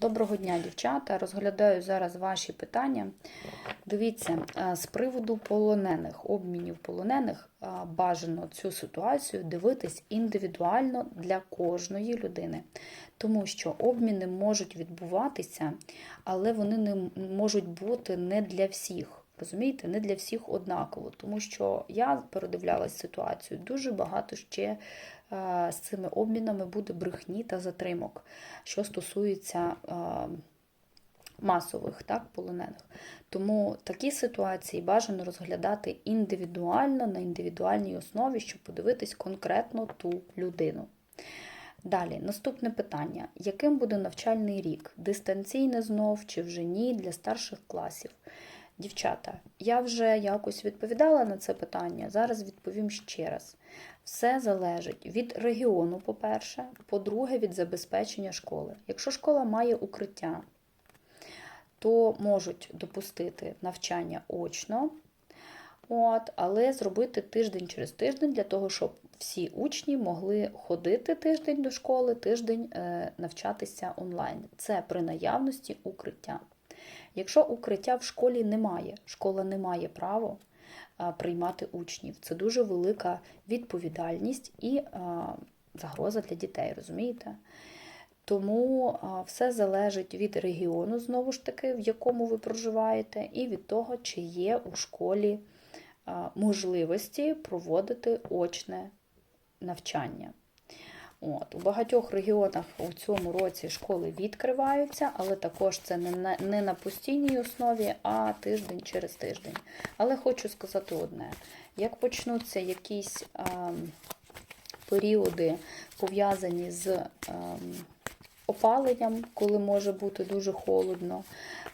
Доброго дня, дівчата. Розглядаю зараз ваші питання. Дивіться, е, з приводу полонених, обмінів полонених, е, бажано цю ситуацію дивитись індивідуально для кожної людини. Тому що обміни можуть відбуватися, але вони не можуть бути не для всіх. Розумієте, не для всіх однаково, тому що я передивлялась ситуацію. Дуже багато ще е, з цими обмінами буде брехні та затримок, що стосується е, масових так, полонених. Тому такі ситуації бажано розглядати індивідуально на індивідуальній основі, щоб подивитись конкретно ту людину. Далі, наступне питання: яким буде навчальний рік? Дистанційне знов чи вже ні для старших класів? Дівчата, я вже якось відповідала на це питання. Зараз відповім ще раз. Все залежить від регіону, по-перше, по-друге, від забезпечення школи. Якщо школа має укриття, то можуть допустити навчання очно, от, але зробити тиждень через тиждень для того, щоб всі учні могли ходити тиждень до школи, тиждень е, навчатися онлайн. Це при наявності укриття. Якщо укриття в школі немає, школа не має права приймати учнів. Це дуже велика відповідальність і загроза для дітей, розумієте? Тому все залежить від регіону, знову ж таки, в якому ви проживаєте, і від того, чи є у школі можливості проводити очне навчання. От, У багатьох регіонах у цьому році школи відкриваються, але також це не на, не на постійній основі, а тиждень через тиждень. Але хочу сказати одне: як почнуться якісь е, періоди, пов'язані з ем, опаленням, коли може бути дуже холодно,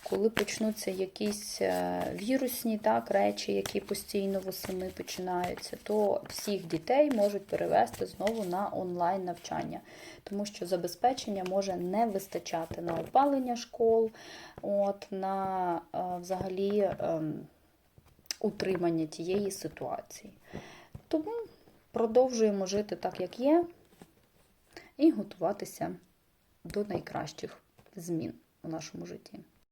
коли почнуться якісь е, вірусні так, речі, які постійно восени починаються, то всіх дітей можуть перевести знову на онлайн навчання, тому що забезпечення може не вистачати на опалення школ, от, на е, взагалі ем, утримання тієї ситуації. Тому продовжуємо жити так, як є, і готуватися до найкращих змін у нашому житті.